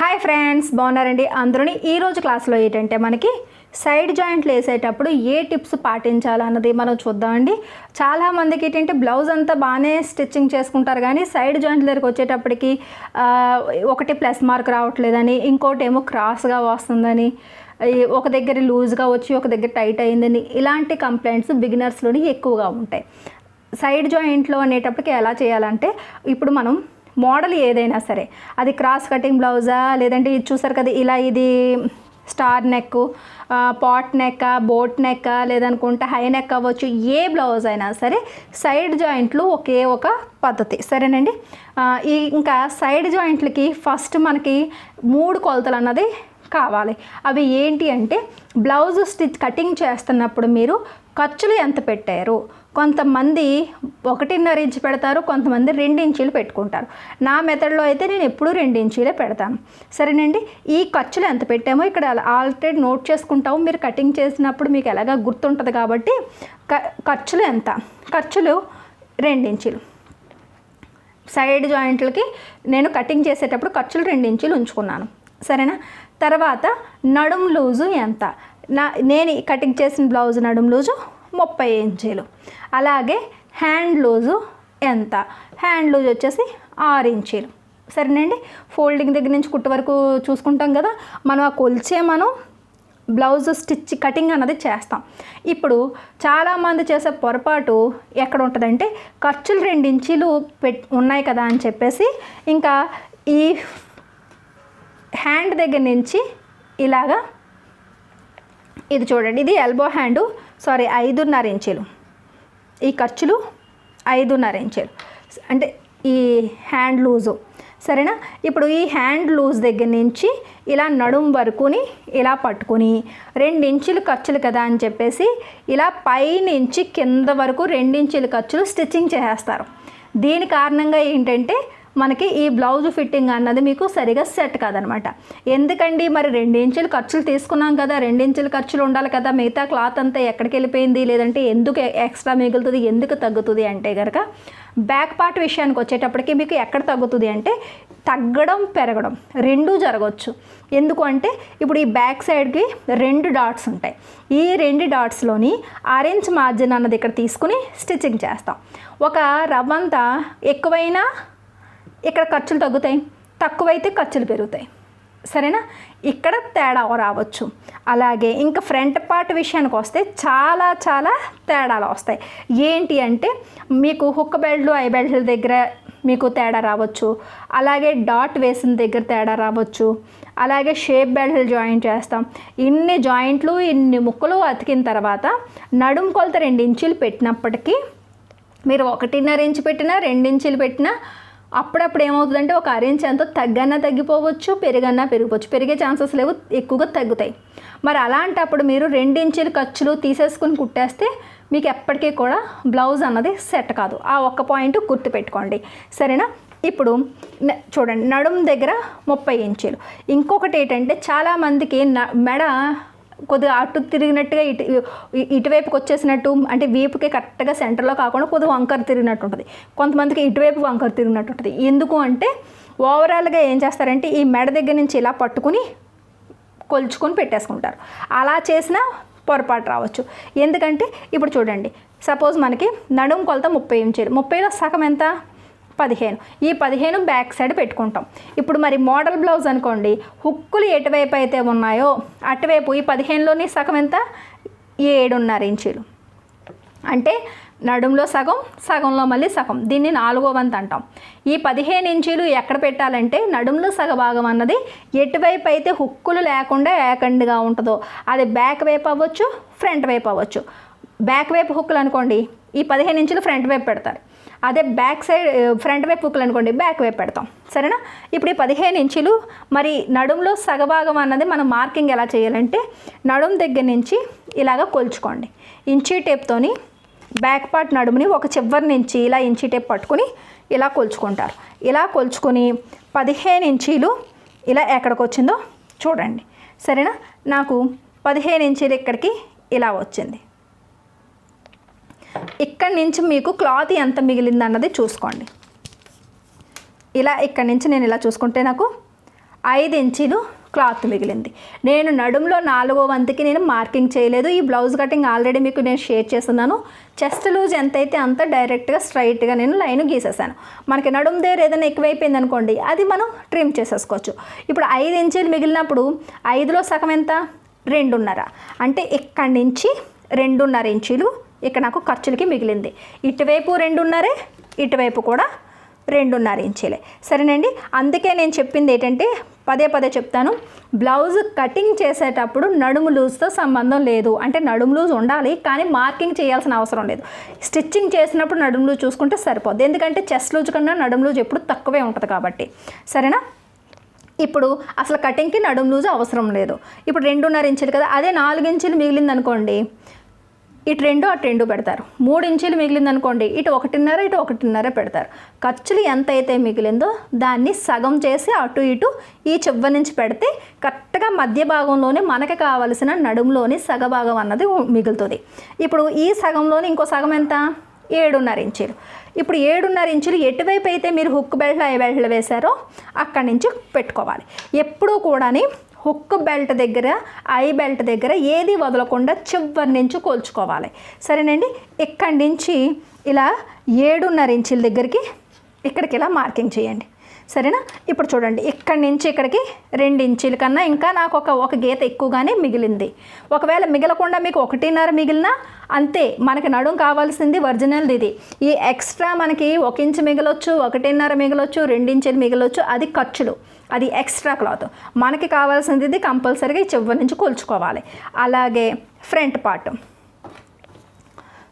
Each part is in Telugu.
హాయ్ ఫ్రెండ్స్ బాగున్నారండి అందరూని. ఈరోజు క్లాస్లో ఏంటంటే మనకి సైడ్ జాయింట్లు వేసేటప్పుడు ఏ టిప్స్ పాటించాలన్నది మనం చూద్దామండి. చాలామందికి ఏంటంటే బ్లౌజ్ అంతా బాగానే స్టిచ్చింగ్ చేసుకుంటారు కానీ సైడ్ జాయింట్ దగ్గరికి వచ్చేటప్పటికి ఒకటి ప్లస్ మార్క్ రావట్లేదని ఇంకోటి ఏమో క్రాస్గా వస్తుందని ఒక దగ్గర లూజ్గా వచ్చి ఒక దగ్గర టైట్ అయిందని ఇలాంటి కంప్లైంట్స్ బిగినర్స్లోని ఎక్కువగా ఉంటాయి. సైడ్ జాయింట్లో అనేటప్పటికి ఎలా చేయాలంటే ఇప్పుడు మనం మోడల్ ఏదైనా సరే. అది క్రాస్ కటింగ్ బ్లౌజా? లేదంటే ఇది చూసారు కదా ఇలా ఇది star neck pot neck boat neck లేదనుకుంటే హై నెక్ అవ్వచ్చు ఏ బ్లౌజ్ అయినా సరే సైడ్ జాయింట్లు ఒకే ఒక పద్ధతి. సరేనండి? ఈ ఇంకా సైడ్ జాయింట్లకి ఫస్ట్ మనకి మూడు కొలతలు అన్నది కావాలి. అవి ఏంటి అంటే బ్లౌజ్ స్టిచ్ కటింగ్ చేస్తున్నప్పుడు మీరు ఖర్చులు ఎంత పెట్టారు? కొంతమంది ఒకటిన్నర ఇంచు పెడతారు కొంతమంది రెండు ఇంచీలు పెట్టుకుంటారు. నా మెథడ్లో అయితే నేను ఎప్పుడూ రెండు ఇంచీలే పెడతాను. సరేనండి? ఈ ఖర్చులు ఎంత పెట్టామో ఇక్కడ ఆల్రెడీ నోట్ చేసుకుంటాము. మీరు కటింగ్ చేసినప్పుడు మీకు ఎలాగా గుర్తుంటుంది కాబట్టి క- ఖర్చులు ఎంత? ఖర్చులు రెండు ఇంచీలు. సైడ్ జాయింట్లకి నేను కటింగ్ చేసేటప్పుడు ఖర్చులు రెండు ఉంచుకున్నాను. సరేనా? తర్వాత నడుం లూజు ఎంత? నా నేను కటింగ్ చేసిన బ్లౌజ్ నడుం లూజు ముప్పై ఇంచీలు. అలాగే హ్యాండ్ లూజు ఎంత? హ్యాండ్ లూజ్ వచ్చేసి ఆరు ఇంచీలు. సరేనండి? ఫోల్డింగ్ దగ్గర నుంచి కుట్టు వరకు చూసుకుంటాం కదా. మనం ఆ కొలిచే మనం బ్లౌజ్ స్టిచ్ కటింగ్ అన్నది చేస్తాం. ఇప్పుడు చాలామంది చేసే పొరపాటు ఎక్కడ ఉంటుందంటే ఖర్చులు రెండు ఇంచీలు పెట్ ఉన్నాయి కదా అని చెప్పేసి ఇంకా ఈ హ్యాండ్ దగ్గర నుంచి ఇలాగా ఇది చూడండి. ఇది ఎల్బో హ్యాండు. సారీ ఐదున్నర ఇంచులు. ఈ ఖర్చులు ఐదున్నర ఇంచులు. అంటే ఈ హ్యాండ్ లూజు. సరేనా? ఇప్పుడు ఈ హ్యాండ్ లూజ్ దగ్గర నుంచి ఇలా నడుం వరకుని ఇలా పట్టుకుని రెండించులు ఖర్చులు కదా అని చెప్పేసి ఇలా పైనుంచి కింద వరకు రెండించులు ఖర్చులు స్టిచ్చింగ్ చేసేస్తారు. దీని కారణంగా ఏంటంటే మనకి ఈ బ్లౌజ్ ఫిట్టింగ్ అన్నది మీకు సరిగా సెట్ కాదనమాట. ఎందుకండి మరి రెండించులు ఖర్చులు తీసుకున్నాం కదా రెండించుల ఖర్చులు ఉండాలి కదా మిగతా క్లాత్ అంతా ఎక్కడికి వెళ్ళిపోయింది లేదంటే ఎందుకు ఎక్స్ట్రా మిగులుతుంది ఎందుకు తగ్గుతుంది అంటే కనుక బ్యాక్ పార్ట్ విషయానికి వచ్చేటప్పటికి మీకు ఎక్కడ తగ్గుతుంది అంటే తగ్గడం పెరగడం రెండూ జరగవచ్చు ఎందుకు అంటే ఇప్పుడు ఈ బ్యాక్ సైడ్కి రెండు డాట్స్ ఉంటాయి. ఈ రెండు డాట్స్లోని ఆరెంజ్ మార్జిన్ అన్నది ఇక్కడ తీసుకుని స్టిచ్చింగ్ చేస్తాం. ఒక రవ్వంతా ఎక్కువైనా ఇక్కడ ఖర్చులు తగ్గుతాయి. తక్కువైతే ఖర్చులు పెరుగుతాయి. సరేనా? ఇక్కడ తేడా రావచ్చు. అలాగే ఇంకా ఫ్రంట్ పార్ట్ విషయానికి వస్తే చాలా చాలా తేడాలు వస్తాయి. ఏంటి అంటే మీకు హుక్ బెల్ట్లు ఐ బెల్ట్ల దగ్గర మీకు తేడా రావచ్చు. అలాగే డాట్ వేసిన దగ్గర తేడా రావచ్చు. అలాగే షేప్ బెల్ట్లు జాయిన్ చేస్తాం. ఇన్ని జాయింట్లు ఇన్ని ముక్కలు అతికిన తర్వాత నడుం కొలత రెండు ఇంచులు పెట్టినప్పటికీ మీరు ఒకటిన్నర ఇంచు పెట్టినా రెండు ఇంచులు పెట్టినా అప్పుడప్పుడు ఏమవుతుందంటే ఒక అరేంజ్ ఎంతో తగ్గన్నా తగ్గిపోవచ్చు పెరిగన్నా పెరిగిపోవచ్చు. పెరిగే ఛాన్సెస్ లేవు ఎక్కువగా తగ్గుతాయి. మరి అలాంటప్పుడు మీరు రెండించులు ఖర్చులు తీసేసుకుని కుట్టేస్తే మీకు ఎప్పటికీ కూడా బ్లౌజ్ అన్నది సెట్ కాదు. ఆ ఒక్క పాయింట్ గుర్తుపెట్టుకోండి. సరేనా? ఇప్పుడు న- చూడండి నడుం దగ్గర ముప్పై ఇంచీలు. ఇంకొకటి ఏంటంటే చాలామందికి న మెడ కొద్దిగా అటు తిరిగినట్టుగా ఇటు ఇటువైపుకి వచ్చేసినట్టు అంటే వీపుకి కరెక్ట్గా సెంటర్లో కాకుండా కొద్దిగా వంకర తిరిగినట్టు ఉంటుంది కొంతమందికి ఇటువైపు వంకర తిరిగినట్టు ఉంటుంది ఎందుకు అంటే ఓవరాల్గా ఏం చేస్తారంటే ఈ మెడ దగ్గర నుంచి ఇలా పట్టుకుని కొలుచుకొని పెట్టేసుకుంటారు. అలా చేసినా పొరపాటు రావచ్చు. ఎందుకంటే ఇప్పుడు చూడండి సపోజ్ మనకి నడుము కొలత ముప్పై ఇంచీలు. ముప్పైలో సగం ఎంత? పదిహేను. ఈ పదిహేను బ్యాక్ సైడ్ పెట్టుకుంటాం. ఇప్పుడు మరి మోడల్ బ్లౌజ్ అనుకోండి హుక్కులు ఎటువైపు అయితే ఉన్నాయో అటువైపు ఈ పదిహేనులోని సగం ఎంత? ఏడున్నర ఇంచీలు. అంటే నడుములో సగం సగంలో మళ్ళీ సగం. దీన్ని నాలుగో వంతు అంటాం. ఈ పదిహేను ఇంచీలు ఎక్కడ పెట్టాలంటే నడుములో సగ భాగం అన్నది ఎటువైపు అయితే హుక్కులు లేకుండా ఏకండిగా ఉంటుందో అది బ్యాక్ వైపు అవ్వచ్చు ఫ్రంట్ వైపు అవ్వచ్చు. బ్యాక్ వైపు హుక్కులు అనుకోండి ఈ పదిహేను ఇంచులు ఫ్రంట్ వైపు పెడతారు. అదే బ్యాక్ సైడ్ ఫ్రంట్ వైపు హుక్కులు అనుకోండి బ్యాక్ వైపు పెడతాం. సరేనా? ఇప్పుడు ఈ పదిహేను ఇంచులు మరి నడుంలో సగభాగం అన్నది మనం మార్కింగ్ ఎలా చేయాలంటే నడుం దగ్గర నుంచి ఇలాగ కొలుచుకోండి. ఇంచీ టేప్తోని బ్యాక్ పార్ట్ నడుముని ఒక చివరి నుంచి ఇలా ఇంచీ టేప్ పట్టుకుని ఇలా కొలుచుకుంటారు. ఇలా కొలుచుకొని పదిహేను ఇంచీలు ఇలా ఎక్కడికి వచ్చిందో చూడండి. సరేనా? నాకు పదిహేను ఇంచీలు ఇక్కడికి ఇలా వచ్చింది. ఇక్కడి నుంచి మీకు క్లాత్ ఎంత మిగిలింది అన్నది చూసుకోండి. ఇలా ఇక్కడి నుంచి నేను ఇలా చూసుకుంటే నాకు ఐదు ఇంచీలు క్లాత్ మిగిలింది. నేను నడుములో నాలుగో వంతుకి నేను మార్కింగ్ చేయలేదు. ఈ బ్లౌజ్ కటింగ్ ఆల్రెడీ మీకు నేను షేర్ చేస్తున్నాను. చెస్ట్ లూజ్ ఎంతైతే అంత డైరెక్ట్గా స్ట్రైట్గా నేను లైన్ గీసేసాను. మనకి నడుము దగ్గర ఏదైనా ఎక్కువైపోయింది అనుకోండి అది మనం ట్రిమ్ చేసేసుకోవచ్చు. ఇప్పుడు ఐదు ఇంచీలు మిగిలినప్పుడు ఐదులో సగం ఎంత? రెండున్నర. అంటే ఇక్కడి నుంచి రెండున్నర ఇంచీలు ఇక్కడ నాకు ఖర్చులకి మిగిలింది. ఇటువైపు రెండున్నరే ఇటువైపు కూడా రెండున్నర ఇంచీలే. సరేనండి? అందుకే నేను చెప్పింది ఏంటంటే పదే పదే చెప్తాను. బ్లౌజ్ కటింగ్ చేసేటప్పుడు నడుము లూజ్తో సంబంధం లేదు. అంటే నడుము లూజ్ ఉండాలి కానీ మార్కింగ్ చేయాల్సిన అవసరం లేదు. స్టిచ్చింగ్ చేసినప్పుడు నడుము లూజ్ చూసుకుంటే సరిపోద్ది. ఎందుకంటే చెస్ట్ లూజ్ కన్నా నడుము లూజ్ ఎప్పుడు తక్కువే ఉంటుంది కాబట్టి. సరేనా? ఇప్పుడు అసలు కటింగ్కి నడుము లూజ్ అవసరం లేదు. ఇప్పుడు రెండున్నర ఇంచులు కదా అదే నాలుగు ఇంచులు మిగిలింది అనుకోండి ఇటు రెండు అటు రెండు పెడతారు. మూడు ఇంచులు మిగిలింది అనుకోండి ఇటు ఒకటిన్నర ఇటు ఒకటిన్నర పెడతారు. ఖర్చులు ఎంత అయితే మిగిలిందో దాన్ని సగం చేసి అటు ఇటు ఈ చివ్వ నుంచి పెడితే కరెక్ట్గా మధ్య భాగంలోనే మనకి కావలసిన నడుములోని సగ భాగం అన్నది మిగులుతుంది. ఇప్పుడు ఈ సగంలోని ఇంకో సగం ఎంత? ఏడున్నర ఇంచులు. ఇప్పుడు ఏడున్నర ఇంచులు ఎటువైపు అయితే మీరు హుక్ బెల్ట్ ఐ బెల్ట్లు వేశారో అక్కడి నుంచి పెట్టుకోవాలి. ఎప్పుడూ కూడాని హుక్ బెల్ట్ దగ్గర ఐ బెల్ట్ దగ్గర ఏది వదలకుండా చివరి నుంచి కోల్చుకోవాలి. సరేనండి? ఇక్కడి నుంచి ఇలా ఏడున్నర ఇంచుల దగ్గరికి ఇక్కడికి ఇలా మార్కింగ్ చేయండి. సరేనా? ఇప్పుడు చూడండి ఇక్కడి నుంచి ఇక్కడికి రెండు ఇంచుల కన్నా ఇంకా నాకు ఒక ఒక గీత ఎక్కువగానే మిగిలింది. ఒకవేళ మిగలకుండా మీకు ఒకటిన్నర మిగిలినా అంతే మనకి నడుం కావాల్సింది ఒరిజినల్ది ఇది. ఈ ఎక్స్ట్రా మనకి ఒక ఇంచు మిగలొచ్చు ఒకటిన్నర మిగలొచ్చు రెండించులు మిగలొచ్చు అది ఖర్చులు. అది ఎక్స్ట్రా క్లాత్ మనకి కావాల్సింది ఇది కంపల్సరీగా ఈ చివరి నుంచి కొలుచుకోవాలి. అలాగే ఫ్రంట్ పార్ట్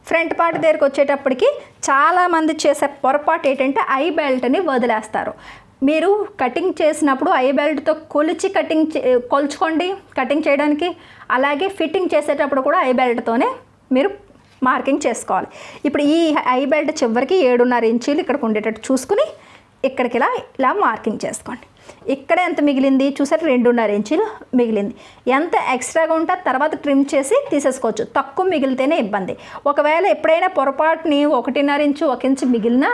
ఫ్రంట్ పార్ట్ దగ్గరికి వచ్చేటప్పటికి చాలామంది చేసే పొరపాటు ఏంటంటే ఐ బెల్ట్ని వదిలేస్తారు. మీరు కటింగ్ చేసినప్పుడు ఐ బెల్ట్తో కొలిచి కటింగ్ చే- కొలుచుకోండి కటింగ్ చేయడానికి. అలాగే ఫిట్టింగ్ చేసేటప్పుడు కూడా ఐ బెల్ట్తోనే మీరు మార్కింగ్ చేసుకోవాలి. ఇప్పుడు ఈ ఐ బెల్ట్ చివరికి ఏడున్నర ఇంచీలు ఇక్కడికి ఉండేటట్టు చూసుకుని ఇక్కడికి ఇలా ఇలా మార్కింగ్ చేసుకోండి. ఇక్కడ ఎంత మిగిలింది? చూసారు రెండున్నర ఇంచులు మిగిలింది. ఎంత ఎక్స్ట్రాగా ఉంటే తర్వాత ట్రిమ్ చేసి తీసేసుకోవచ్చు. తక్కువ మిగిలితేనే ఇబ్బంది. ఒకవేళ ఎప్పుడైనా పొరపాటుని ఒకటిన్నర ఇంచు ఒక ఇంచు మిగిలినా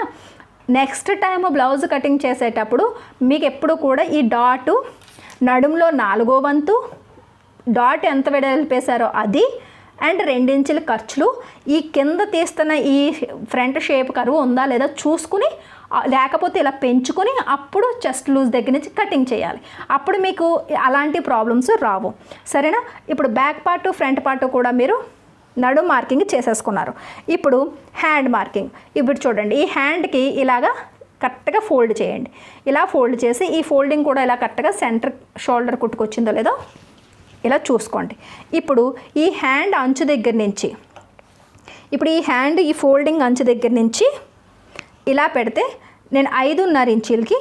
నెక్స్ట్ టైం బ్లౌజ్ కటింగ్ చేసేటప్పుడు మీకు ఎప్పుడు కూడా ఈ డాటు నడుములో నాలుగో వంతు డాట్ ఎంత వెడల్పేశారో అది అండ్ రెండించుల ఖర్చులు. ఈ కింద తీస్తున్న ఈ ఫ్రంట్ షేప్ కరువు ఉందా లేదా చూసుకుని లేకపోతే ఇలా పెంచుకొని అప్పుడు చెస్ట్ లూజ్ దగ్గర నుంచి కటింగ్ చేయాలి. అప్పుడు మీకు అలాంటి ప్రాబ్లమ్స్ రావు. సరేనా? ఇప్పుడు బ్యాక్ పార్ట్ ఫ్రంట్ పార్ట్ కూడా మీరు నడు మార్కింగ్ చేసేసుకున్నారు. ఇప్పుడు హ్యాండ్ మార్కింగ్. ఇప్పుడు చూడండి ఈ హ్యాండ్కి ఇలాగా కరెక్ట్గా ఫోల్డ్ చేయండి. ఇలా ఫోల్డ్ చేసి ఈ ఫోల్డింగ్ కూడా ఇలా కరెక్ట్గా సెంటర్ షోల్డర్ కుట్టుకొచ్చిందో లేదో ఇలా చూసుకోండి. ఇప్పుడు ఈ హ్యాండ్ అంచు దగ్గర నుంచి ఇప్పుడు ఈ హ్యాండ్ ఈ ఫోల్డింగ్ అంచు దగ్గర నుంచి ఇలా పెడితే నేను ఐదున్నర ఇంచీలకి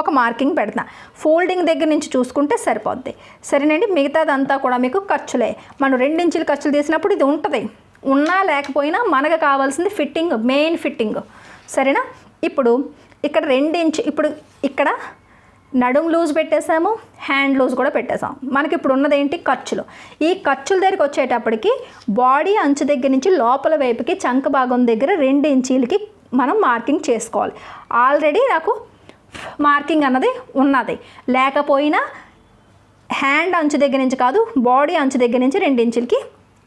ఒక మార్కింగ్ పెడతా. ఫోల్డింగ్ దగ్గర నుంచి చూసుకుంటే సరిపోద్ది. సరేనండి మిగతాదంతా కూడా మీకు ఖర్చులే. మనం రెండించులు ఖర్చులు తీసినప్పుడు ఇది ఉంటుంది. ఉన్నా లేకపోయినా మనకు కావాల్సింది ఫిట్టింగ్ మెయిన్ ఫిట్టింగ్. సరేనా? ఇప్పుడు ఇక్కడ రెండించు ఇప్పుడు ఇక్కడ నడుం లూజ్ పెట్టేసాము హ్యాండ్ లూజ్ కూడా పెట్టేసాం మనకి ఇప్పుడు ఉన్నది ఏంటి? ఖర్చులు. ఈ ఖర్చుల దగ్గరికి వచ్చేటప్పటికి బాడీ అంచు దగ్గర నుంచి లోపల వైపుకి చంక భాగం దగ్గర రెండు ఇంచీలకి మనం మార్కింగ్ చేసుకోవాలి. ఆల్రెడీ నాకు మార్కింగ్ అన్నది ఉన్నది. లేకపోయినా హ్యాండ్ అంచు దగ్గర నుంచి కాదు బాడీ అంచు దగ్గర నుంచి రెండించులకి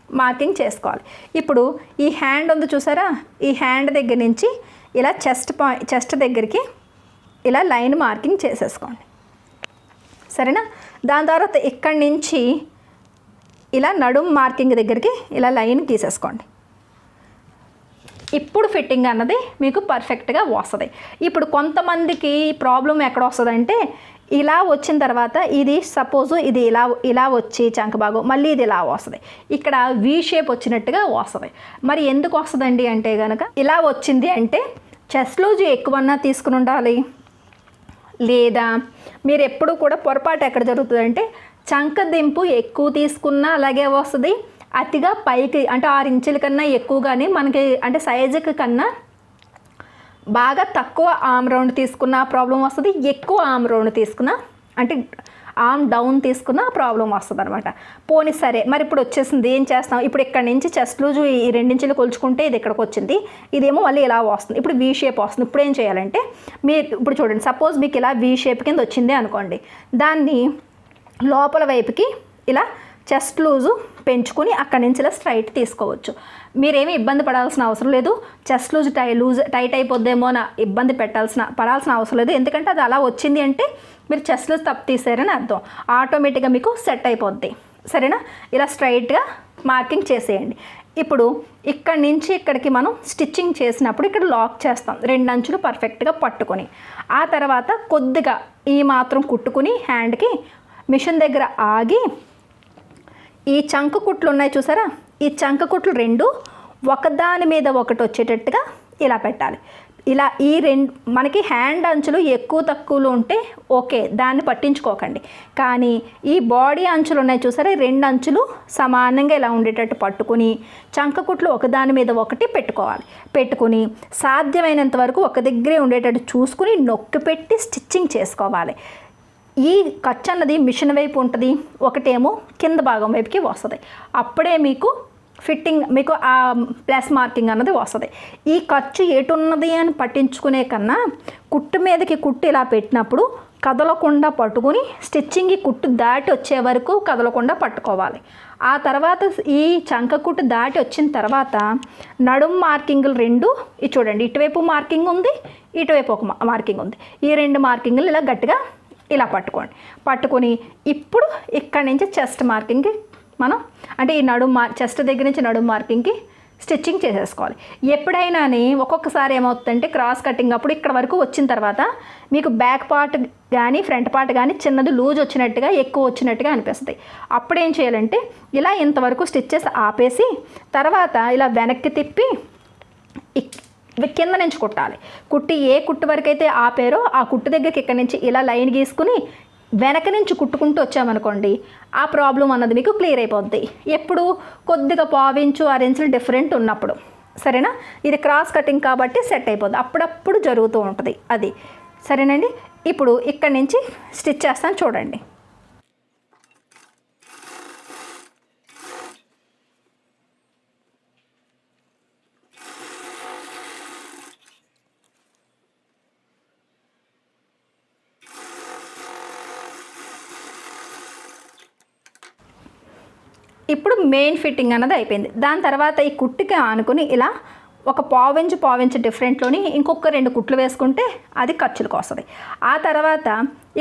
మార్కింగ్ చేసుకోవాలి. ఇప్పుడు ఈ హ్యాండ్ ఉంది చూసారా? ఈ హ్యాండ్ దగ్గర నుంచి ఇలా చెస్ట్ పాయింట్ చెస్ట్ దగ్గరికి ఇలా లైన్ మార్కింగ్ చేసేసుకోండి. సరేనా? దాని తర్వాత ఇక్కడి నుంచి ఇలా నడుం మార్కింగ్ దగ్గరికి ఇలా లైన్ తీసేసుకోండి ఇప్పుడు ఫిట్టింగ్ అన్నది మీకు పర్ఫెక్ట్గా వస్తుంది. ఇప్పుడు కొంతమందికి ప్రాబ్లం ఎక్కడ వస్తుందంటే ఇలా వచ్చిన తర్వాత ఇది సపోజ్ ఇది ఇలా ఇలా వచ్చి చంకబాగు మళ్ళీ ఇది ఇలా వస్తుంది. ఇక్కడ వీ షేప్ వచ్చినట్టుగా వస్తుంది. మరి ఎందుకు వస్తుందండి అంటే కనుక ఇలా వచ్చింది అంటే చెస్ట్ లూజ్ ఎక్కువన్నా తీసుకుని ఉండాలి. లేదా మీరు ఎప్పుడు కూడా పొరపాటు ఎక్కడ జరుగుతుందంటే చంక దింపు ఎక్కువ తీసుకున్నా అలాగే వస్తుంది. అతిగా పైకి అంటే ఆరు ఇంచుల కన్నా ఎక్కువగానే మనకి అంటే సైజుకి కన్నా బాగా తక్కువ ఆమ్ రౌండ్ తీసుకున్న ప్రాబ్లం వస్తుంది. ఎక్కువ ఆమ్ రౌండ్ తీసుకున్న అంటే ఆమ్ డౌన్ తీసుకున్న ప్రాబ్లం వస్తుంది అనమాట పోనీ సరే మరి ఇప్పుడు వచ్చేసింది ఏం చేస్తాం? ఇప్పుడు ఇక్కడ నుంచి చెస్ట్ లూజు ఈ రెండించులు కొలుచుకుంటే ఇది ఇక్కడికి వచ్చింది. ఇదేమో మళ్ళీ ఇలా వస్తుంది. ఇప్పుడు వీ షేప్ వస్తుంది. ఇప్పుడు ఏం చేయాలంటే మీరు ఇప్పుడు చూడండి సపోజ్ మీకు ఇలా వీ షేప్ కింద వచ్చింది అనుకోండి. దాన్ని లోపల వైపుకి ఇలా చెస్ట్ లూజు పెంచుకుని అక్కడి నుంచి ఇలా స్ట్రైట్ తీసుకోవచ్చు. మీరేమి ఇబ్బంది పడాల్సిన అవసరం లేదు. Chest loose tie loose tight అయిపోద్దేమో అని ఇబ్బంది పెట్టాల్సిన పడాల్సిన అవసరం లేదు. ఎందుకంటే అది అలా వచ్చింది అంటే మీరు చెస్ట్ లూజ్ తప్పు తీసారని అర్థం. ఆటోమేటిక్గా మీకు సెట్ అయిపోద్ది. సరేనా? ఇలా స్ట్రైట్గా మార్కింగ్ చేసేయండి. ఇప్పుడు ఇక్కడి నుంచి ఇక్కడికి మనం స్టిచ్చింగ్ చేసినప్పుడు ఇక్కడ లాక్ చేస్తాం. రెండు అంచులు పర్ఫెక్ట్గా పట్టుకొని. ఆ తర్వాత కొద్దిగా ఈ మాత్రం కుట్టుకుని హ్యాండ్కి మిషన్ దగ్గర ఆగి ఈ చంక కుట్లు ఉన్నాయి చూసారా? ఈ చంక కుట్లు రెండు ఒకదాని మీద ఒకటి వచ్చేటట్టుగా ఇలా పెట్టాలి. ఇలా ఈ రెండు మనకి హ్యాండ్ అంచులు ఎక్కువ తక్కువలు ఉంటే ఓకే దాన్ని పట్టించుకోకండి. కానీ ఈ బాడీ అంచులు ఉన్నాయి చూసారా? రెండు అంచులు సమానంగా ఇలా ఉండేటట్టు పట్టుకుని చంక కుట్లు ఒకదాని మీద ఒకటి పెట్టుకోవాలి. పెట్టుకుని సాధ్యమైనంత వరకు ఒక దగ్గరే ఉండేటట్టు చూసుకుని నొక్కి పెట్టి స్టిచ్చింగ్ చేసుకోవాలి. ఈ ఖర్చు అన్నది మిషన్ వైపు ఉంటుంది ఒకటేమో కింద భాగం వైపుకి వస్తుంది. అప్పుడే మీకు ఫిట్టింగ్ మీకు ఆ ప్లస్ మార్కింగ్ అన్నది వస్తుంది. ఈ ఖర్చు ఎటున్నది అని పట్టించుకునే కన్నా కుట్టు మీదకి కుట్టు ఇలా పెట్టినప్పుడు కదలకుండా పట్టుకుని స్టిచ్చింగ్ కుట్టు దాటి వచ్చే వరకు కదలకుండా పట్టుకోవాలి. ఆ తర్వాత ఈ చంక కుట్టు దాటి వచ్చిన తర్వాత నడుం మార్కింగ్లు రెండు ఇది చూడండి ఇటువైపు మార్కింగ్ ఉంది ఇటువైపు ఒక మా- మార్కింగ్ ఉంది. ఈ రెండు మార్కింగ్లు ఇలా గట్టిగా ఇలా పట్టుకోండి. పట్టుకొని ఇప్పుడు ఇక్కడి నుంచి చెస్ట్ మార్కింగ్కి మనం అంటే ఈ నడుము మార్ చెస్ట్ దగ్గర నుంచి నడుము మార్కింగ్కి స్టిచ్చింగ్ చేసేసుకోవాలి. ఎప్పుడైనాని ఒక్కొక్కసారి ఏమవుతుందంటే క్రాస్ కటింగ్ అప్పుడు ఇక్కడ వరకు వచ్చిన తర్వాత మీకు బ్యాక్ పార్ట్ కానీ ఫ్రంట్ పార్ట్ కానీ చిన్నది లూజ్ వచ్చినట్టుగా ఎక్కువ వచ్చినట్టుగా అనిపిస్తుంది. అప్పుడు ఏం చేయాలంటే ఇలా ఇంతవరకు స్టిచ్చెస్ ఆపేసి తర్వాత ఇలా వెనక్కి తిప్పి ఇక్- కింద నుంచి కుట్టాలి. కుట్టి ఏ కుట్టు వరకు అయితే ఆపారో ఆ కుట్టు దగ్గరికి ఇక్కడ నుంచి ఇలా లైన్ గీసుకుని వెనక నుంచి కుట్టుకుంటూ వచ్చామనుకోండి ఆ ప్రాబ్లం అన్నది మీకు క్లియర్ అయిపోద్ది. ఎప్పుడు కొద్దిగా పావించు అరేంజ్లు డిఫరెంట్ ఉన్నప్పుడు. సరేనా? ఇది క్రాస్ కటింగ్ కాబట్టి సెట్ అయిపోద్ది. అప్పుడప్పుడు జరుగుతూ ఉంటుంది అది. సరేనండి? ఇప్పుడు ఇక్కడ నుంచి స్టిచ్ చేస్తాను చూడండి. ఇప్పుడు మెయిన్ ఫిట్టింగ్ అన్నది అయిపోయింది. దాని తర్వాత ఈ కుట్టుకి ఆనుకుని ఇలా ఒక పావించు పావించు డిఫరెంట్లోని ఇంకొక రెండు కుట్లు వేసుకుంటే అది ఖర్చులకు వస్తుంది. ఆ తర్వాత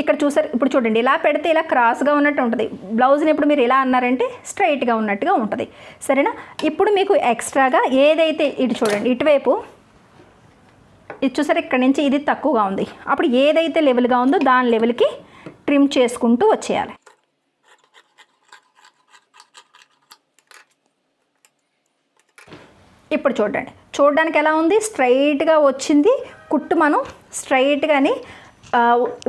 ఇక్కడ చూసారు ఇప్పుడు చూడండి ఇలా పెడితే ఇలా క్రాస్గా ఉన్నట్టు ఉంటుంది. బ్లౌజ్ని ఇప్పుడు మీరు ఇలా అన్నారంటే స్ట్రైట్గా ఉన్నట్టుగా ఉంటుంది. సరేనా? ఇప్పుడు మీకు ఎక్స్ట్రాగా ఏదైతే ఇటు చూడండి ఇటువైపు ఇది చూసారు ఇక్కడ నుంచి ఇది తక్కువగా ఉంది. అప్పుడు ఏదైతే లెవెల్గా ఉందో దాని లెవెల్కి ట్రిమ్ చేసుకుంటూ వచ్చేయాలి. ఇప్పుడు చూడండి. చూడడానికి ఎలా ఉంది? స్ట్రైట్గా వచ్చింది. కుట్టు మనం స్ట్రైట్గాని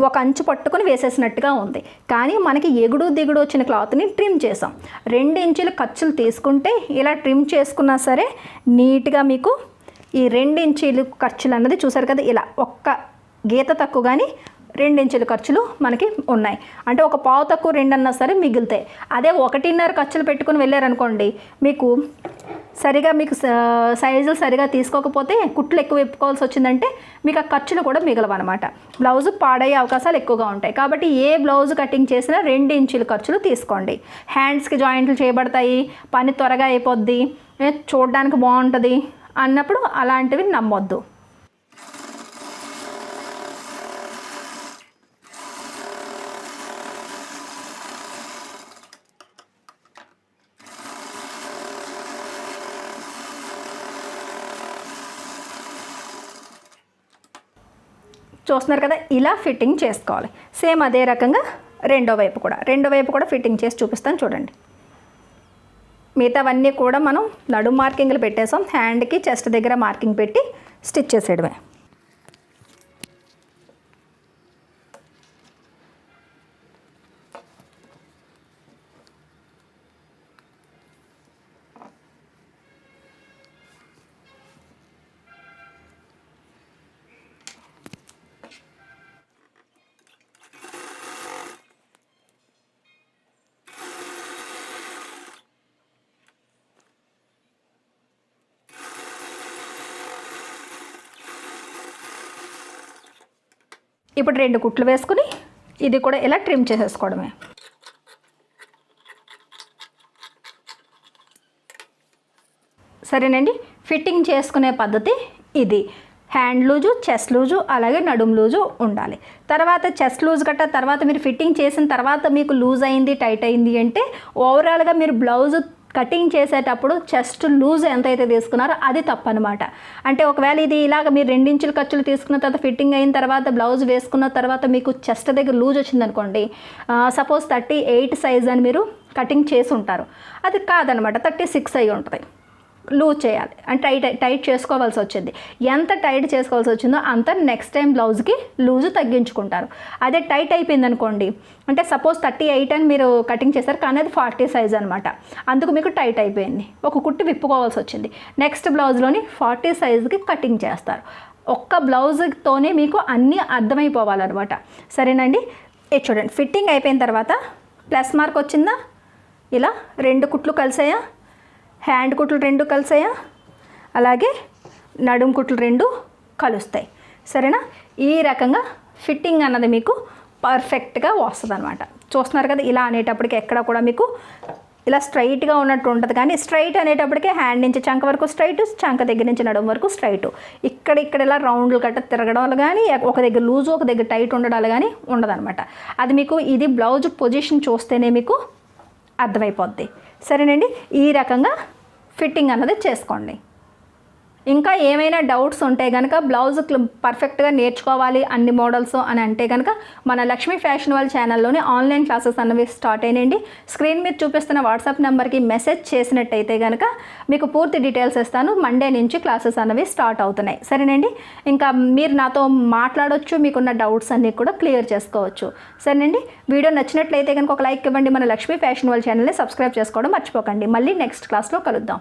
ఒక అంచు పట్టుకొని వేసేసినట్టుగా ఉంది. కానీ మనకి ఎగుడు దిగుడు వచ్చిన క్లాత్ని ట్రిమ్ చేసాం రెండు ఇంచులు ఖర్చులు తీసుకుంటే ఇలా ట్రిమ్ చేసుకున్నా సరే నీట్గా మీకు ఈ రెండు ఇంచీలు ఖర్చులు అన్నది చూసారు కదా ఇలా ఒక్క గీత తక్కువ కానీ రెండించుల ఖర్చులు మనకి ఉన్నాయి. అంటే ఒక పావు తక్కువ రెండన్నా సరే మిగులుతాయి. అదే ఒకటిన్నర ఖర్చులు పెట్టుకుని వెళ్ళారనుకోండి మీకు సరిగా మీకు స- సైజులు సరిగా తీసుకోకపోతే కుట్లు ఎక్కువ విప్పుకోవాల్సి వచ్చిందంటే మీకు ఆ ఖర్చులు కూడా మిగలవన్నమాట. బ్లౌజ్ పాడయ్యే అవకాశాలు ఎక్కువగా ఉంటాయి. కాబట్టి ఏ బ్లౌజ్ కటింగ్ చేసినా రెండు ఇంచుల ఖర్చులు తీసుకోండి. హ్యాండ్స్కి జాయింట్లు చేయబడతాయి పని త్వరగా అయిపోద్ది చూడడానికి బాగుంటుంది అన్నప్పుడు అలాంటివి నమ్మొద్దు. చూస్తున్నారు కదా ఇలా ఫిట్టింగ్ చేసుకోవాలి. సేమ్ అదే రకంగా రెండో వైపు కూడా. రెండో వైపు కూడా ఫిట్టింగ్ చేసి చూపిస్తాను చూడండి. మిగతావన్నీ కూడా మనం నడు మార్కింగ్లు పెట్టేసాం. హ్యాండ్కి చెస్ట్ దగ్గర మార్కింగ్ పెట్టి స్టిచ్ చేసేయడమే. ఇప్పుడు రెండు కుట్లు వేసుకుని ఇది కూడా ఇలా ట్రిమ్ చేసేసుకోవడమే. సరేనండి? ఫిట్టింగ్ చేసుకునే పద్ధతి ఇది. హ్యాండ్ లూజు చెస్ట్ లూజు అలాగే నడుము లూజు ఉండాలి. తర్వాత చెస్ట్ లూజ్ గట్ట తర్వాత మీరు ఫిట్టింగ్ చేసిన తర్వాత మీకు లూజ్ అయింది టైట్ అయింది అంటే ఓవరాల్గా మీరు బ్లౌజ్ కటింగ్ చేసేటప్పుడు చెస్ట్ లూజ్ ఎంతైతే తీసుకున్నారో అది తప్పనమాట. అంటే ఒకవేళ ఇది ఇలాగ మీరు రెండించుల ఖర్చులు తీసుకున్న తర్వాత ఫిట్టింగ్ అయిన తర్వాత బ్లౌజ్ వేసుకున్న తర్వాత మీకు చెస్ట్ దగ్గర లూజ్ వచ్చిందనుకోండి సపోజ్ థర్టీ ఎయిట్ సైజ్ అని మీరు కటింగ్ చేసి ఉంటారు. అది కాదనమాట థర్టీ సిక్స్ అయి ఉంటుంది. లూజ్ చేయాలి. అంటే టైట్ టైట్ చేసుకోవాల్సి వచ్చింది. ఎంత టైట్ చేసుకోవాల్సి వచ్చిందో అంత నెక్స్ట్ టైం బ్లౌజ్కి లూజు తగ్గించుకుంటారు. అదే టైట్ అయిపోయింది అనుకోండి అంటే సపోజ్ థర్టీ ఎయిట్ అని మీరు కటింగ్ చేస్తారు కానీ అది ఫార్టీ సైజ్ అనమాట అందుకు మీకు టైట్ అయిపోయింది. ఒక కుట్టి విప్పుకోవాల్సి వచ్చింది. నెక్స్ట్ బ్లౌజ్లోని ఫార్టీ సైజ్కి కటింగ్ చేస్తారు. ఒక్క బ్లౌజ్తోనే మీకు అన్నీ అర్థమైపోవాలన్నమాట. సరేనండి? ఇది చూడండి ఫిట్టింగ్ అయిపోయిన తర్వాత ప్లస్ మార్క్ వచ్చిందా? ఇలా రెండు కుట్లు కలిసాయా? హ్యాండ్ కుట్లు రెండు కలిసాయా? అలాగే నడుం కుట్లు రెండు కలుస్తాయి. సరేనా? ఈ రకంగా ఫిట్టింగ్ అన్నది మీకు పర్ఫెక్ట్గా వస్తుంది అనమాట చూస్తున్నారు కదా ఇలా అనేటప్పటికి ఎక్కడ కూడా మీకు ఇలా స్ట్రైట్గా ఉన్నట్టు ఉంటుంది. కానీ స్ట్రైట్ అనేటప్పటికే హ్యాండ్ నుంచి చంక వరకు స్ట్రైట్ చంక దగ్గర నుంచి నడుము వరకు స్ట్రైట్. ఇక్కడ ఇక్కడ ఇలా రౌండ్లు గట్ట తిరగడాలు కానీ ఒక దగ్గర లూజు ఒక దగ్గర టైట్ ఉండడాలు కానీ ఉండదన్నమాట. అది మీకు ఇది బ్లౌజ్ పొజిషన్ చూస్తేనే మీకు అర్థమైపోద్ది. సరేనండి ఈ రకంగా ఫిట్టింగ్ అన్నది చేసుకోండి. ఇంకా ఏమైనా డౌట్స్ ఉంటే కనుక బ్లౌజ్ పర్ఫెక్ట్గా నేర్చుకోవాలి అన్ని మోడల్స్ అని అంటే కనుక మన లక్ష్మీ ఫ్యాషన్ వాళ్ళ ఛానల్లోనే ఆన్లైన్ క్లాసెస్ అన్నవి స్టార్ట్ అయినండి స్క్రీన్ మీద చూపిస్తున్న వాట్సాప్ నెంబర్కి మెసేజ్ చేసినట్టయితే కనుక మీకు పూర్తి డీటెయిల్స్ ఇస్తాను. మండే నుంచి క్లాసెస్ అన్నవి స్టార్ట్ అవుతున్నాయి. సరేనండి? ఇంకా మీరు నాతో మాట్లాడవచ్చు మీకున్న డౌట్స్ అన్నీ కూడా క్లియర్ చేసుకోవచ్చు. సరేనండి? వీడియో నచ్చినట్లయితే కనుక ఒక లైక్ ఇవ్వండి. మన లక్ష్మీ ఫ్యాషన్ వాళ్ళ ఛానల్ని సబ్స్క్రైబ్ చేసుకోవడం మర్చిపోకండి. మళ్ళీ నెక్స్ట్ క్లాస్లో కలుద్దాం.